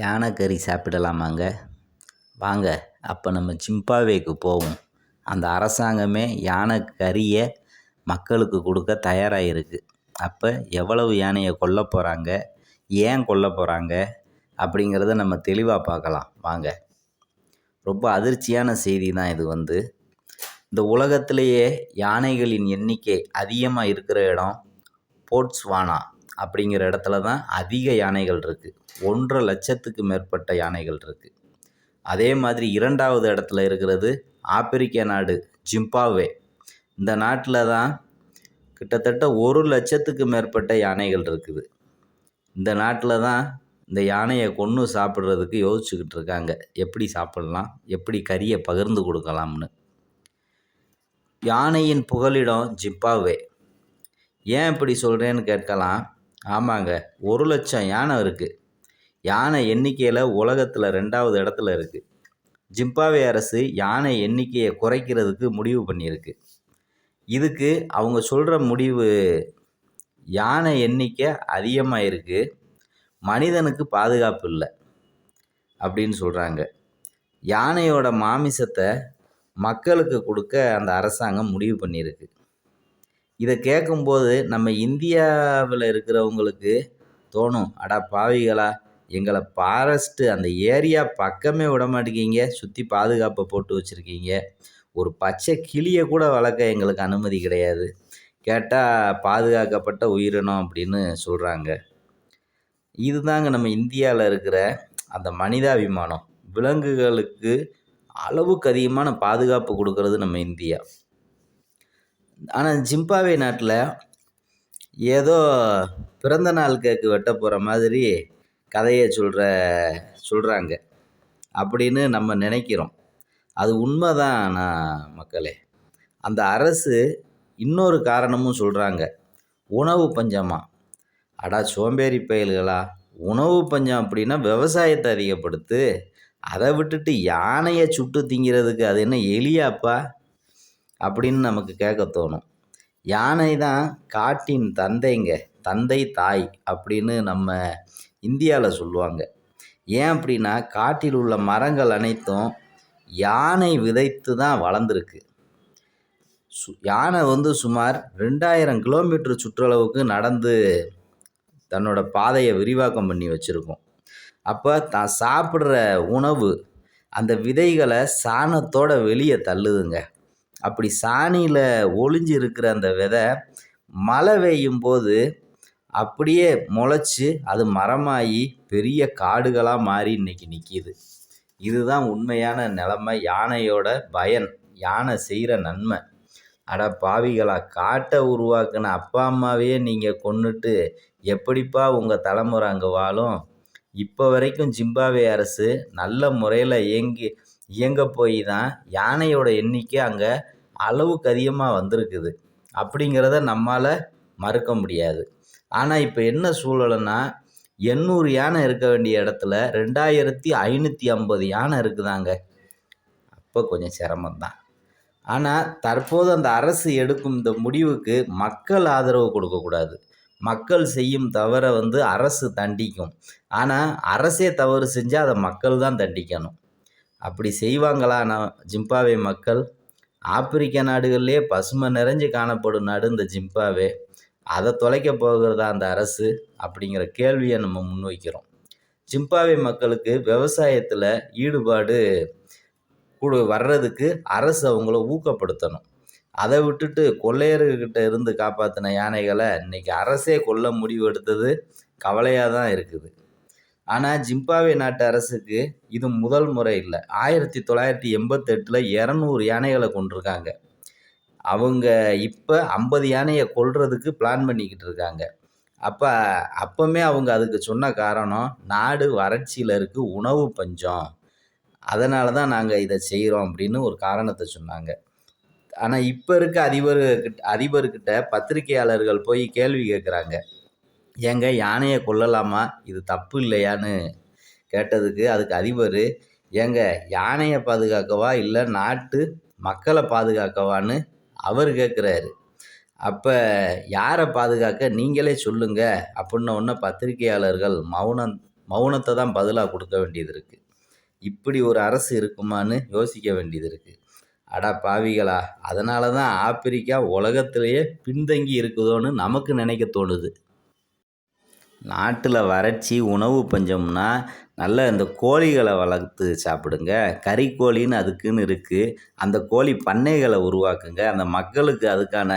யானை கறி சாப்பிடலாமாங்க? வாங்க அப்போ நம்ம ஜிம்பாவேக்கு போவோம். அந்த அரசாங்கமே யானை கறியை மக்களுக்கு கொடுக்க தயாராக இருக்குது அப்போ எவ்வளவு யானையை கொல்ல போகிறாங்க ஏன் கொல்ல போகிறாங்க அப்படிங்கிறத நம்ம தெளிவாக பார்க்கலாம். வாங்க. ரொம்ப அதிர்ச்சியான செய்தி தான் இது வந்து. இந்த உலகத்திலேயே யானைகளின் எண்ணிக்கை அதிகமாக இருக்கிற இடம் போட்ஸ்வானா. அப்படிங்கிற இடத்துல தான் அதிக யானைகள் இருக்குது ஒன்றரை லட்சத்துக்கு மேற்பட்ட யானைகள் இருக்குது அதே மாதிரி இரண்டாவது இடத்துல இருக்கிறது ஆப்பிரிக்க நாடு ஜிம்பாவே இந்த நாட்டில் தான் கிட்டத்தட்ட ஒரு லட்சத்துக்கு மேற்பட்ட யானைகள் இருக்குது. இந்த நாட்டில் தான் இந்த யானையை கொன்று சாப்பிட்றதுக்கு யோசிச்சுக்கிட்டு இருக்காங்க. எப்படி சாப்பிட்லாம்? எப்படி கறியை பகிர்ந்து கொடுக்கலாம்னு. யானையின் புகலிடம் ஜிம்பாவே ஏன் இப்படி சொல்கிறேன்னு கேட்கலாம். ஆமாங்க. ஒரு லட்சம் யானை இருக்குது யானை எண்ணிக்கையில் உலகத்தில் ரெண்டாவது இடத்துல இருக்குது ஜிம்பாவே அரசு யானை எண்ணிக்கையை குறைக்கிறதுக்கு முடிவு பண்ணியிருக்கு. இதுக்கு அவங்க சொல்கிற முடிவு யானை எண்ணிக்கை அதிகமாக இருக்குது மனிதனுக்கு பாதுகாப்பு இல்லை. அப்படின்னு சொல்கிறாங்க யானையோட மாமிசத்தை மக்களுக்கு கொடுக்க அந்த அரசாங்கம் முடிவு பண்ணியிருக்கு. இதை கேட்கும்போது நம்ம இந்தியாவில் இருக்கிறவங்களுக்கு தோணும் அடா பாவிகளா எங்களை ஃபாரஸ்ட்டு அந்த ஏரியா பக்கமே விட மாட்டேங்கிங்க சுற்றி பாதுகாப்பை போட்டு வச்சுருக்கீங்க. ஒரு பச்சை கிளியை கூட வளர்க்க எங்களுக்கு அனுமதி கிடையாது. கேட்டால் பாதுகாக்கப்பட்ட உயிரினம் அப்படின்னு சொல்கிறாங்க இதுதாங்க நம்ம இந்தியாவில் இருக்கிற அந்த மனிதாபிமானம். விலங்குகளுக்கு அளவுக்கு அதிகமான பாதுகாப்பு கொடுக்கறது நம்ம இந்தியா. ஆனால் ஜிம்பாவே நாட்டில் ஏதோ பிறந்த நாள் கேக்கு வெட்ட போகிற மாதிரி கதையை சொல்கிற சொல்கிறாங்க அப்படின்னு நம்ம நினைக்கிறோம். அது உண்மைதான் நான் மக்களே. அந்த அரசு இன்னொரு காரணமும் சொல்கிறாங்க உணவு பஞ்சமா? அடா சோம்பேறி பயல்களா? உணவு பஞ்சம் அப்படின்னா விவசாயத்தை அதிகப்படுத்து அதை விட்டுட்டு யானையை சுட்டு திங்கிறதுக்கு அது என்ன எலியாப்பா? அப்படின்னு நமக்கு கேட்க தோணும். யானை தான் காட்டின் தந்தைங்க தந்தை தாய் அப்படின்னு நம்ம இந்தியாவில் சொல்லுவாங்க. ஏன் அப்படின்னா காட்டில் உள்ள மரங்கள் அனைத்தும் யானை விதைத்து தான் வளர்ந்துருக்கு. சு யானை வந்து சுமார் ரெண்டாயிரம் கிலோமீட்டர் சுற்றளவுக்கு நடந்து தன்னோட பாதையை விரிவாக்கம் பண்ணி வச்சுருக்கோம். அப்போ தான் சாப்பிட்ற உணவு அந்த விதைகளை சாணத்தோட வெளியே தள்ளுதுங்க. அப்படி சாணியில் ஒளிஞ்சு இருக்கிற அந்த விதை மழை பெய்யும் போது அப்படியே முளைச்சி அது மரமாகி பெரிய காடுகளாக மாறி இன்றைக்கி நிற்கிது இதுதான் உண்மையான நிலமை யானையோட பயன் யானை செய்கிற நன்மை. அட பாவிகளா காட்டை உருவாக்கின அப்பா அம்மாவையே நீங்கள் கொண்டுட்டு எப்படிப்பா உங்கள் தலைமுறை அங்கே வாழும்? இப்போ வரைக்கும் ஜிம்பாவே அரசு நல்ல முறையில் இயங்கி இயங்க போய் தான் யானையோட எண்ணிக்கை அங்கே அளவுக்கு அதிகமாக வந்திருக்குது. அப்படிங்கிறத நம்மால் மறுக்க முடியாது. ஆனால் இப்போ என்ன சூழல்னா எண்ணூறு யானை இருக்க வேண்டிய இடத்துல ரெண்டாயிரத்தி ஐநூற்றி ஐம்பது யானை இருக்குதாங்க. அப்போ கொஞ்சம் சிரமம்தான். ஆனால் தற்போது அந்த அரசு எடுக்கும் இந்த முடிவுக்கு மக்கள் ஆதரவு கொடுக்கக்கூடாது மக்கள் செய்யும் தவறை வந்து அரசு தண்டிக்கும். ஆனால் அரசே தவறு செஞ்சால் அதை மக்கள் தான் தண்டிக்கணும். அப்படி செய்வாங்களா? நான் ஜிம்பாவே மக்கள் ஆப்பிரிக்க நாடுகள்லேயே பசுமை நிறைஞ்சு காணப்படும் நாடு இந்த ஜிம்பாவே. அதை தொலைக்க போகிறதா அந்த அரசு? அப்படிங்கிற கேள்வியை நம்ம முன்வைக்கிறோம். ஜிம்பாவே மக்களுக்கு விவசாயத்தில் ஈடுபாடு கூட வர்றதுக்கு அரசு அவங்கள ஊக்கப்படுத்தணும். அதை விட்டுட்டு கொள்ளையர்கிட்ட இருந்து காப்பாற்றின யானைகளை இன்றைக்கி அரசே கொல்ல முடிவு எடுத்தது கவலையாக தான் இருக்குது. ஆனால் ஜிம்பாவே நாட்டு அரசுக்கு இது முதல் முறை இல்லை. ஆயிரத்தி தொள்ளாயிரத்தி எண்பத்தெட்டில் இரநூறு யானைகளை கொண்டிருக்காங்க அவங்க இப்போ ஐம்பது யானையை கொல்றதுக்கு பிளான் பண்ணிக்கிட்டு இருக்காங்க. அப்போ அப்போவுமே அவங்க அதுக்கு சொன்ன காரணம் நாடு வறட்சியில் இருக்குது உணவு பஞ்சம். அதனால தான் நாங்கள் இதை செய்கிறோம் அப்படின்னு ஒரு காரணத்தை சொன்னாங்க. ஆனால் இப்போ இருக்க அதிபர்கிட்ட அதிபர்கிட்ட பத்திரிகையாளர்கள் போய் கேள்வி கேட்குறாங்க ஏங்க யானையை கொல்லலாமா? இது தப்பு இல்லையான்னு கேட்டதுக்கு அதுக்கு அதிபர் ஏங்க யானையை பாதுகாக்கவா இல்லை நாட்டு மக்களை பாதுகாக்கவான்னு அவர் கேட்குறாரு அப்போ யாரை பாதுகாக்க நீங்களே சொல்லுங்க அப்படின்ன ஒன்று பத்திரிகையாளர்கள் மௌனம் மௌனத்தை தான் பதிலாக கொடுக்க வேண்டியது இருக்குது இப்படி ஒரு அரசு இருக்குமான்னு யோசிக்க வேண்டியது இருக்குது அடா பாவிகளா அதனால தான் ஆப்பிரிக்கா உலகத்திலேயே பின்தங்கி இருக்குதோன்னு நமக்கு நினைக்க தோணுது. நாட்டில் வறட்சி உணவு பஞ்சம்னா நல்ல இந்த கோழிகளை வளர்த்து சாப்பிடுங்க. கறிக்கோழின்னு அதுக்குன்னு இருக்குது அந்த கோழி பண்ணைகளை உருவாக்குங்க. அந்த மக்களுக்கு அதுக்கான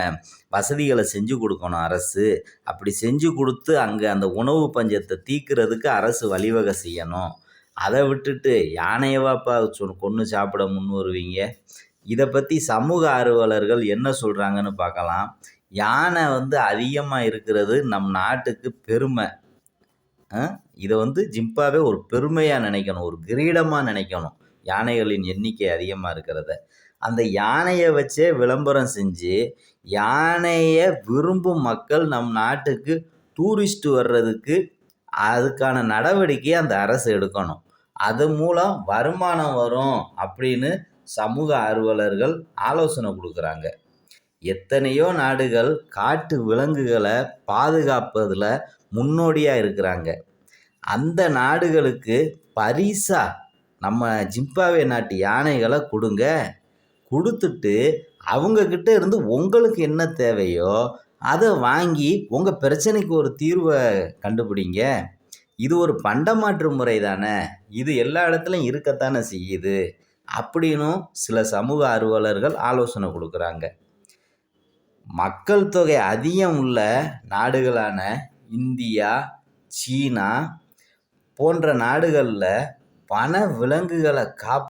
வசதிகளை செஞ்சு கொடுக்கணும் அரசு. அப்படி செஞ்சு கொடுத்து அங்கே அந்த உணவு பஞ்சத்தை தீக்கிறதுக்கு அரசு வழிவகை செய்யணும். அதை விட்டுட்டு யானையவாப்பா சொ கொன்று சாப்பிட முன் வருவீங்க? இதை பற்றி சமூக ஆர்வலர்கள் என்ன சொல்கிறாங்கன்னு பார்க்கலாம். யானை வந்து அதிகமாக இருக்கிறது நம் நாட்டுக்கு பெருமை. இதை வந்து ஜிம்பாவே ஒரு பெருமையாக நினைக்கணும் ஒரு கிரீடமாக நினைக்கணும். யானைகளின் எண்ணிக்கை அதிகமாக இருக்கிறத. அந்த யானையை வச்சே விளம்பரம் செஞ்சு யானையை விரும்பும் மக்கள் நம் நாட்டுக்கு டூரிஸ்ட் வர்றதுக்கு அதுக்கான நடவடிக்கையை அந்த அரசு எடுக்கணும். அது மூலம் வருமானம் வரும் அப்படின்னு சமூக ஆர்வலர்கள் ஆலோசனை கொடுக்குறாங்க. எத்தனையோ நாடுகள் காட்டு விலங்குகளை பாதுகாப்பதில் முன்னோடியாக இருக்கிறாங்க. அந்த நாடுகளுக்கு பரிசாக நம்ம ஜிம்பாவே நாட்டு யானைகளை கொடுங்க. கொடுத்துட்டு அவங்கக்கிட்ட இருந்து உங்களுக்கு என்ன தேவையோ அதை வாங்கி உங்கள் பிரச்சனைக்கு ஒரு தீர்வை கண்டுபிடிங்க. இது ஒரு பண்டமாற்று முறை தானே. இது எல்லா இடத்துலையும் இருக்கத்தானே செய்யுது. அப்படின்னும் சில சமூக ஆர்வலர்கள் ஆலோசனை கொடுக்குறாங்க. மக்கள் தொகை அதிகம் உள்ள நாடுகளான இந்தியா சீனா போன்ற நாடுகளில் வன விலங்குகளை காப்